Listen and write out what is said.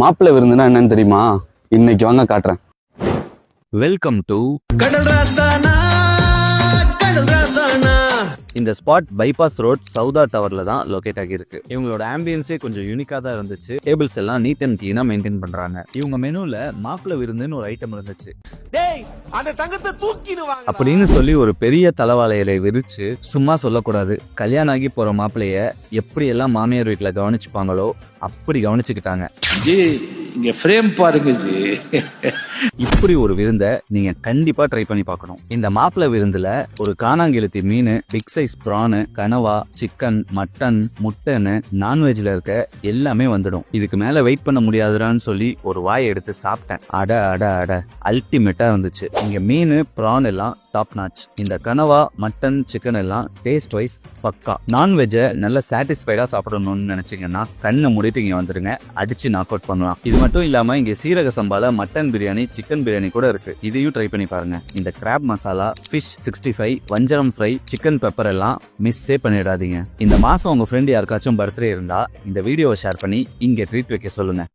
மாப்பிள்ளை விருந்துனா என்னன்னு தெரியுமா? இன்னைக்கு வாங்க காட்டுறேன். வெல்கம் டு கடல் ராசானா கடல் ராசானா. இந்த ஸ்பாட் பைபாஸ் ரோட் சவுதா டவர்ல தான் லொகேட் ஆகியிருக்கு. இவங்களோட ஆம்பியன்ஸே கொஞ்சம் யூனிக்கா தான் இருந்துச்சு. டேபிள்ஸ் எல்லாம் நீட் அண்ட் கிளீனா மெயின்டைன் பண்றாங்க. இவங்க மெனுல மாப்பிள்ளை விருந்துன்னு ஒரு ஐட்டம் இருந்துச்சு. அந்த தங்கத்தை தூக்கினு வாங்க அப்படின்னு சொல்லி ஒரு பெரிய தலவாழையில விரிச்சு சும்மா சொல்லக்கூடாது. கல்யாணம் ஆகி போற மாப்பிள்ளைய எப்படி எல்லாம் மாமியார் வீட்டுல கவனிச்சுப்பாங்களோ அப்படி கவனிச்சுக்கிட்டாங்க. ஜி இங்க ஃப்ரேம் பாருங்க ஜி. இப்படி ஒரு விருந்தை நீங்க கண்டிப்பா ட்ரை பண்ணி பார்க்கணும். இந்த மாப்பிள விருந்துல ஒரு காணாங்கெழுத்தி மீன் பிக் சைஸ் ப்ரானு கனவா சிக்கன் மட்டன் முட்டைன்னு நான்வெஜ்ல இருக்க எல்லாமே வந்துடும். இதுக்கு மேல வெயிட் பண்ண முடியாதுடான்னு சொல்லி ஒரு வாயை எடுத்து சாப்பிட்டேன். அட அட அட. அல்டிமேட்டா இருந்துச்சு இங்க மீன் ப்ரான் எல்லாம் டாப் நாச் இந்த கனவா மட்டன் சிக்கன் எல்லாம் டேஸ்ட் வைஸ் பக்கா. நான்வெஜ்ஜை நல்லா சாட்டிஸ்ஃபைடா சாப்பிடணும்னு நினைச்சீங்கன்னா கண்ணை முடிட்டு இங்க வந்துருங்க. அடிச்சு நாக் அவுட் பண்ணலாம். இது மட்டும் இல்லாம இங்க சீரக சம்பால மட்டன் பிரியாணி சிக்கன் பிரியாணி கூட இருக்கு. இதையும் ட்ரை பண்ணி பாருங்க. இந்த crab masala fish sixty five வஞ்சரம் ஃப்ரை சிக்கன் பெப்பர் எல்லாம் மிஸ்ஸே பண்ணிடாதீங்க. இந்த மாசம் உங்க ஃப்ரெண்ட் யாருக்காச்சும் பர்த்டே இருந்தா இந்த வீடியோவை ஷேர் பண்ணி இங்க ட்ரீட் வைக்க சொல்லுங்க.